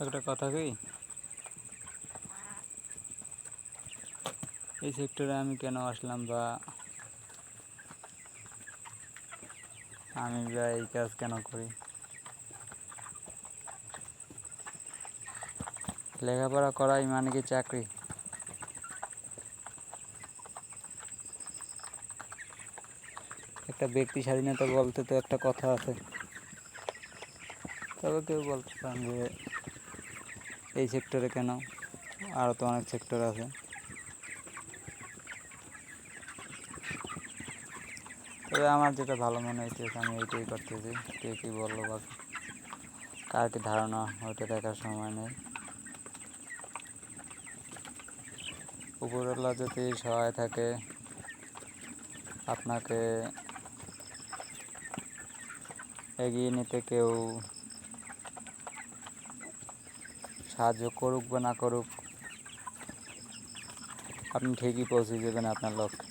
একটা কথা কি এই সেক্টরে আমি কেন আসলাম বা আমি বা এই কাজ কেন করি? লেখাপড়া করাই মানে কি চাকরি? একটা ব্যক্তি স্বাধীনতা বলতে তো একটা কথা আছে। তবে কেউ বলতে পারেন যে এই সেক্টরে কেন? আরও তো অনেক সেক্টর আছে। তবে আমার যেটা ভালো মনে হইতেছে, আমি এইটাই করতেছি। কে কী বলল বা কার কি ধারণা, ওইটা দেখার সময় নেই। উপরওয়ালা যদি সহায় থাকে, আপনাকে এগিয়ে নিতে কেউ সাহায্য করুক বা না করুক, আপনি ঠিকই পৌঁছে যাবেন আপনার লক্ষ্যে।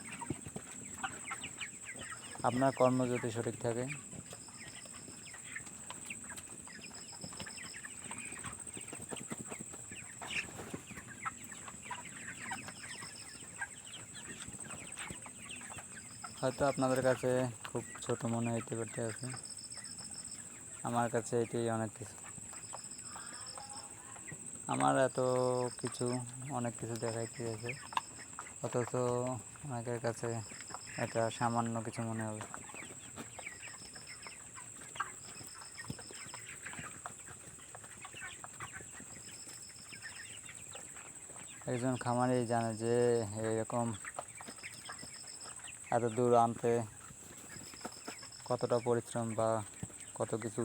আপনার কর্ম যদি সঠিক থাকে। হয়তো আপনাদের কাছে খুব ছোট মনে হইতে পারতে আছে। আমার কাছে এটাই অনেক কিছু। আমার এত কিছু, অনেক কিছু দেখাইতে আছে। অথচ অনেকের কাছে এটা সামান্য কিছু মনে হবে। একজন খামারি জানে যে এরকম এত দূর আনতে কতটা পরিশ্রম বা কত কিছু,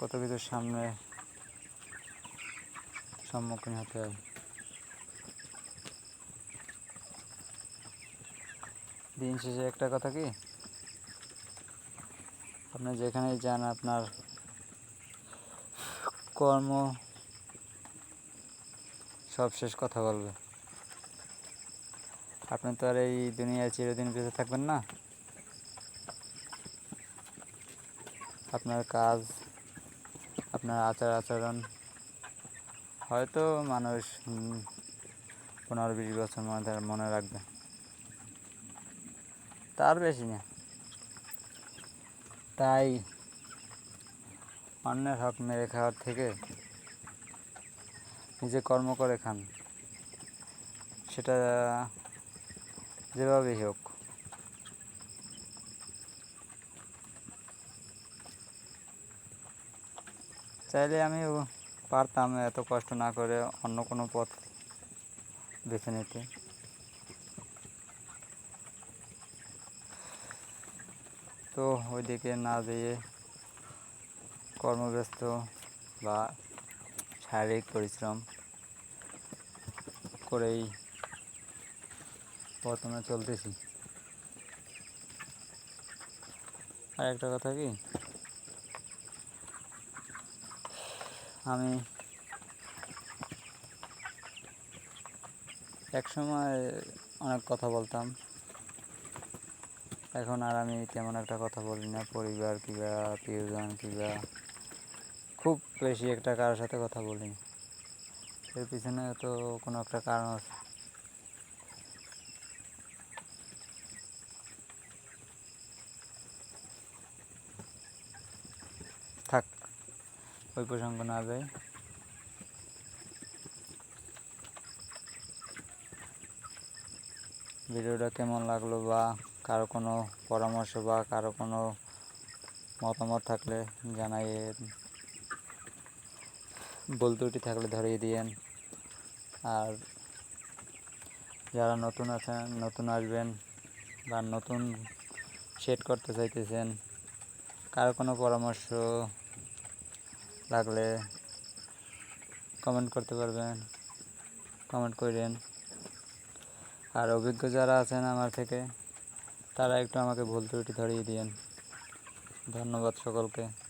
কত কিছুর সামনে সম্মুখীন হতে হবে। দিন শেষে একটা কথা কি? আপনি যেখানেই যান, আপনার কর্ম সব শেষ কথা বলবে। আপনি তো আর এই দুনিয়ায় চিরদিন বেঁচে থাকবেন না। আপনার কাজ, আপনার আচার আচরণ হয়তো মানুষ পনেরো বিশ বছর মধ্যে মনে রাখবে। তার বেশি না। তাই অন্যের হক মেরে খাওয়ার থেকে নিজে কর্ম করে খান। সেটা যেভাবেই হোক। চাইলে আমিও পারতাম এত কষ্ট না করে অন্য কোনো পথ বেছে নিতে। তো ওইদিকে না যেয়ে কর্মব্যস্ত বা শারীরিক পরিশ্রম করেই বর্তমানে চলতেছি। আর একটা কথা কি? আমি একসময় অনেক কথা বলতাম। এখন আর আমি তেমন একটা কথা বলি না। পরিবার কিবা, প্রিয়জন কিবা, খুব বেশি একটা কারোর সাথে কথা বলি। এর পিছনে তো কোনো একটা কারণ আছে থাক ওই প্রসঙ্গ না যায়। ভিডিওটা কেমন লাগল বা কারও কোনো পরামর্শ বা কারও কোনো মতামত থাকলে জানাইয়েন ভুল ত্রুটি থাকলে ধরিয়ে দিয়েন। আর যারা নতুন আছেন, নতুন আসবেন বা নতুন সেট করতে চাইতেছেন, কারও কোনো পরামর্শ লাগলে কমেন্ট করতে পারবেন কমেন্ট করেন। আর অভিজ্ঞ যারা আছেন আমার থেকে, তারা একটু আমাকে ভুল ত্রুটি ধরিয়ে দিয়েন। ধন্যবাদ সকলকে।